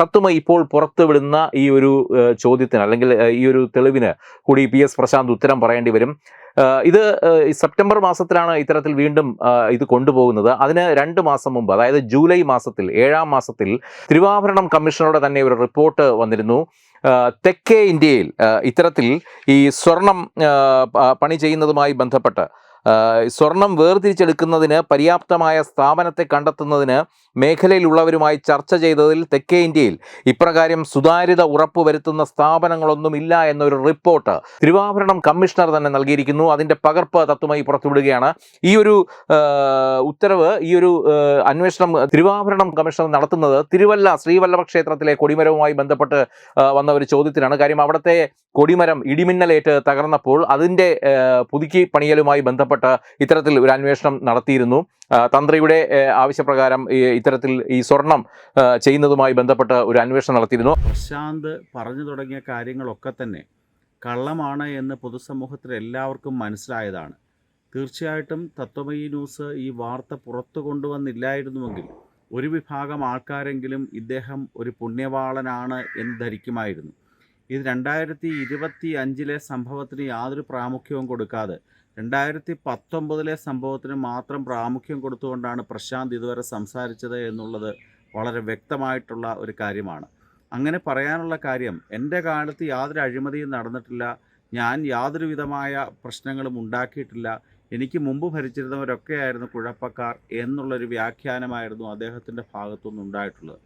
തത്വമ ഇപ്പോൾ പുറത്തുവിടുന്ന ഈ ഒരു ചോദ്യത്തിന് അല്ലെങ്കിൽ ഈ ഒരു തെളിവിന് കൂടി പി എസ് പ്രശാന്ത് ഉത്തരം പറയേണ്ടി വരും. ഇത് സെപ്റ്റംബർ മാസത്തിലാണ് ഇത്തരത്തിൽ വീണ്ടും ഇത് കൊണ്ടുപോകുന്നത്. അതിന് രണ്ട് മാസം മുമ്പ് അതായത് ജൂലൈ മാസത്തിൽ ഏഴാം മാസത്തിൽ തിരുവാഭരണം കമ്മീഷണറുടെ തന്നെ ഒരു റിപ്പോർട്ട് വന്നിരുന്നു. തെക്കേ ഇന്ത്യയിൽ ഇത്തരത്തിൽ ഈ സ്വർണം പണി ചെയ്യുന്നതുമായി ബന്ധപ്പെട്ട് സ്വർണം വേർതിരിച്ചെടുക്കുന്നതിന് പര്യാപ്തമായ സ്ഥാപനത്തെ കണ്ടെത്തുന്നതിന് മേഖലയിലുള്ളവരുമായി ചർച്ച ചെയ്തതിൽ തെക്കേ ഇന്ത്യയിൽ ഇപ്രകാരം സുതാര്യത ഉറപ്പുവരുത്തുന്ന സ്ഥാപനങ്ങളൊന്നുമില്ല എന്നൊരു റിപ്പോർട്ട് തിരുവാഭരണം കമ്മീഷണർ തന്നെ നൽകിയിരിക്കുന്നു. അതിന്റെ പകർപ്പ് തത്വമായി പുറത്തുവിടുകയാണ്. ഈ ഒരു ഉത്തരവ് ഈ ഒരു അന്വേഷണം തിരുവാഭരണം കമ്മീഷണർ നടത്തുന്നത് തിരുവല്ല ശ്രീവല്ലഭ ക്ഷേത്രത്തിലെ കൊടിമരവുമായി ബന്ധപ്പെട്ട് വന്ന ഒരു ചോദ്യത്തിനാണ്. കാര്യം അവിടുത്തെ കൊടിമരം ഇടിമിന്നലേറ്റ് തകർന്നപ്പോൾ അതിന്റെ പുതുക്കി പണിയലുമായി ബന്ധപ്പെട്ട് ഇത്തരത്തിൽ ഒരു അന്വേഷണം നടത്തിയിരുന്നു. തന്ത്രിയുടെ ആവശ്യപ്രകാരം ഇത്തരത്തിൽ ഈ സ്വർണം ചെയ്യുന്നതുമായി ബന്ധപ്പെട്ട് ഒരു അന്വേഷണം നടത്തിയിരുന്നു. പ്രശാന്ത് പറഞ്ഞു തുടങ്ങിയ കാര്യങ്ങളൊക്കെ തന്നെ കള്ളമാണ് എന്ന് പൊതുസമൂഹത്തിൽ എല്ലാവർക്കും മനസ്സിലായതാണ്. തീർച്ചയായിട്ടും തത്വമയി ന്യൂസ് ഈ വാർത്ത പുറത്തു കൊണ്ടുവന്നില്ലായിരുന്നുവെങ്കിൽ ഒരു വിഭാഗം ആൾക്കാരെങ്കിലും ഇദ്ദേഹം ഒരു പുണ്യവാളനാണ് എന്ന് ധരിക്കുമായിരുന്നു. ഇത് രണ്ടായിരത്തി ഇരുപത്തി അഞ്ചിലെ സംഭവത്തിന് യാതൊരു പ്രാമുഖ്യവും കൊടുക്കാതെ രണ്ടായിരത്തി പത്തൊമ്പതിലെ സംഭവത്തിന് മാത്രം പ്രാമുഖ്യം കൊടുത്തുകൊണ്ടാണ് പ്രശാന്ത് ഇതുവരെ സംസാരിച്ചത് എന്നുള്ളത് വളരെ വ്യക്തമായിട്ടുള്ള ഒരു കാര്യമാണ്. അങ്ങനെ പറയാനുള്ള കാര്യം എന്റെ കാലത്ത് യാതൊരു അഴിമതിയും നടന്നിട്ടില്ല ഞാൻ യാതൊരു വിധമായ പ്രശ്നങ്ങളും ഉണ്ടാക്കിയിട്ടില്ല എനിക്ക് മുമ്പ് ഭരിച്ചിരുന്നവരൊക്കെയായിരുന്നു കുഴപ്പക്കാർ എന്നുള്ളൊരു വ്യാഖ്യാനമായിരുന്നു അദ്ദേഹത്തിന്റെ ഭാഗത്തുനിന്ന് ഉണ്ടായിട്ടുള്ളത്